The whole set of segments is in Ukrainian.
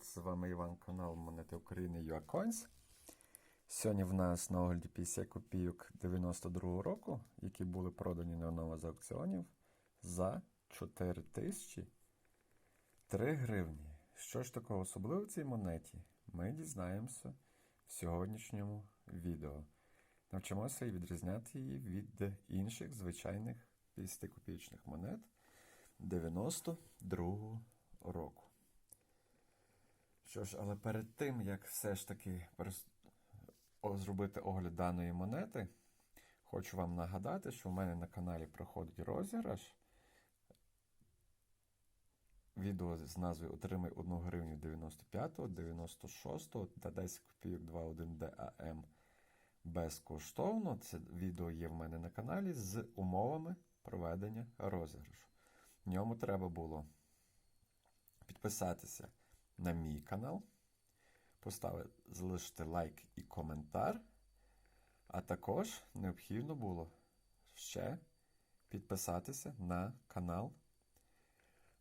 З вами Іван канал Монети України UACoins. Сьогодні в нас на огляді 50 копійок 92-го року, які були продані на неоново з аукціонів за 4 тисячі 3 гривні. Що ж такого особливого в цій монеті? Ми дізнаємося в сьогоднішньому відео. Навчимося і відрізняти її від інших звичайних 50 копійочних монет 92-го року. Що ж, але перед тим, як все ж таки зробити огляд даної монети, хочу вам нагадати, що в мене на каналі проходить розіграш. Відео з назвою Отримай 1 гривню 95, 96 та 10 копійок 21 DAM безкоштовно. Це відео є в мене на каналі з умовами проведення розіграшу. В ньому треба було підписатися на мій канал, поставити, залишити лайк і коментар. А також необхідно було ще підписатися на канал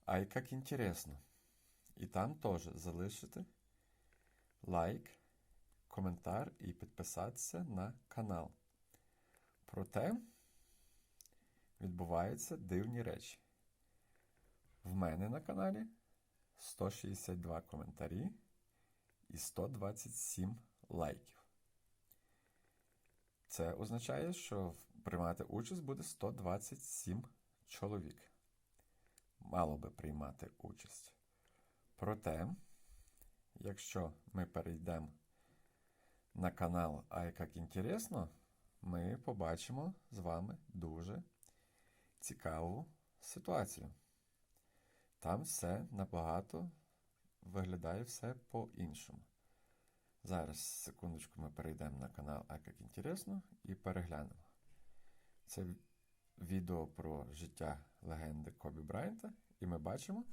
Ай, як інтересно. І там теж залишити лайк, коментар і підписатися на канал. Проте відбуваються дивні речі. В мене на каналі 162 коментарі і 127 лайків. Це означає, що приймати участь буде 127 чоловік. Мало би приймати участь. Проте, якщо ми перейдемо на канал А як інтересно, ми побачимо з вами дуже цікаву ситуацію. Там все набагато виглядає все по-іншому. Зараз, секундочку, ми перейдемо на канал А як інтересно і переглянемо. Це відео про життя легенди Кобі Брайанта, і ми бачимо,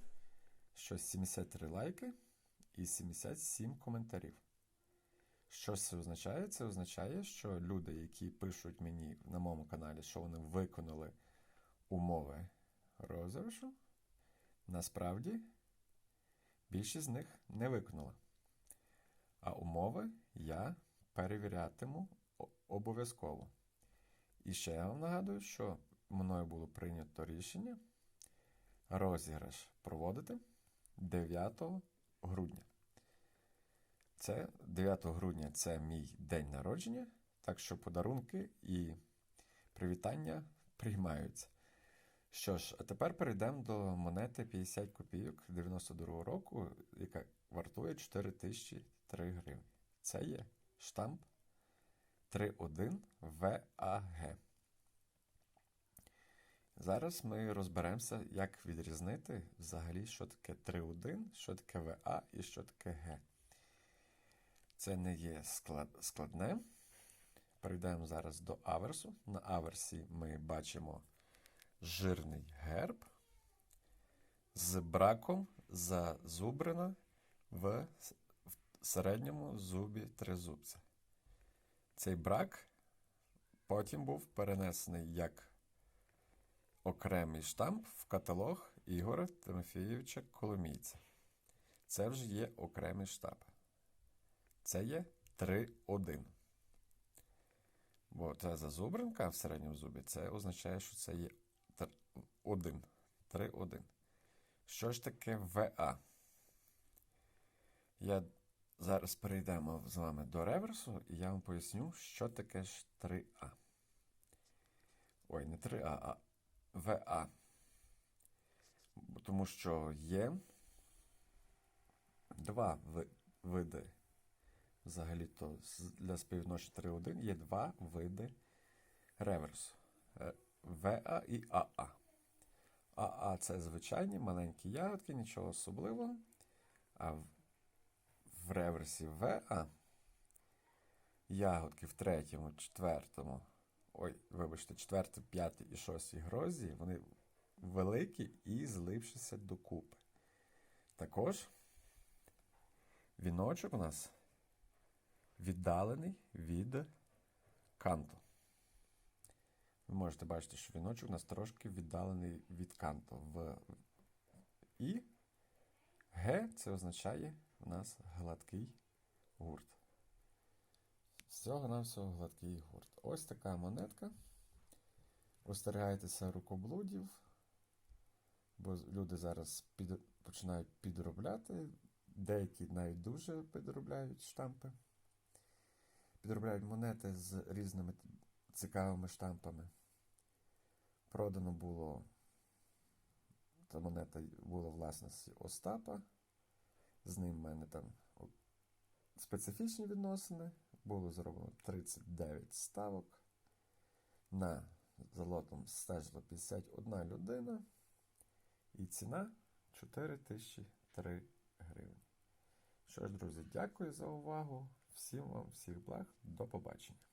що 73 лайки і 77 коментарів. Що це означає? Це означає, що люди, які пишуть мені на моєму каналі, що вони виконали умови розіграшу, насправді більшість з них не виконала. А умови я перевірятиму обов'язково. І ще я вам нагадую, що мною було прийнято рішення розіграш проводити 9 грудня. Це 9 грудня це мій день народження, так що подарунки і привітання приймаються. Що ж, а тепер перейдемо до монети 50 копійок 92 року, яка вартує 4003 гривні. Це є штамп 31 ВАГ. Зараз ми розберемося, як відрізнити взагалі, що таке 3.1, що таке ВА і що таке Г. Це не є склад, складне. Перейдемо зараз до аверсу. На аверсі ми бачимо жирний герб з браком зазубрина в середньому зубі тризубця. Цей брак потім був перенесений як окремий штамп в каталог Ігоря Тимофійовича Коломійця. Це вже є окремий штамп. Це є 3-1. Бо це зазубринка в середньому зубі, це означає, що це є 1. 3-1. Що ж таке ВА? Я зараз перейдемо з вами до реверсу, і я вам поясню, що таке ж 3А. Ой, не 3А, а ВА. Тому що є два види. Взагалі-то для співвідношення 3.1 є два види реверсу. ВА і АА. АА це звичайні маленькі ягодки, нічого особливого. А в, в реверсі ВА ягодки в третьому, четвертому, ой, вибачте, четвертій, п'ятій і шостій грозі, вони великі і злившися докупи. Також віночок у нас віддалений від канту. Ви можете бачити, що віночок у нас трошки віддалений від канту. В... І Г це означає у нас гладкий гурт. Всього на всього гладкий гурт. Ось така монетка. Остерігайтеся рукоблудів, бо люди зараз під, починають підробляти. Деякі навіть дуже підробляють штампи. Підробляють монети з різними цікавими штампами. Продано було. Та монета була власності Остапа. З ним в мене там специфічні відносини. Було зроблено 39 ставок. На золотом стежило 51 людина. І ціна 4003 гривень. Що ж, друзі, дякую за увагу. Всім вам всіх благ. До побачення.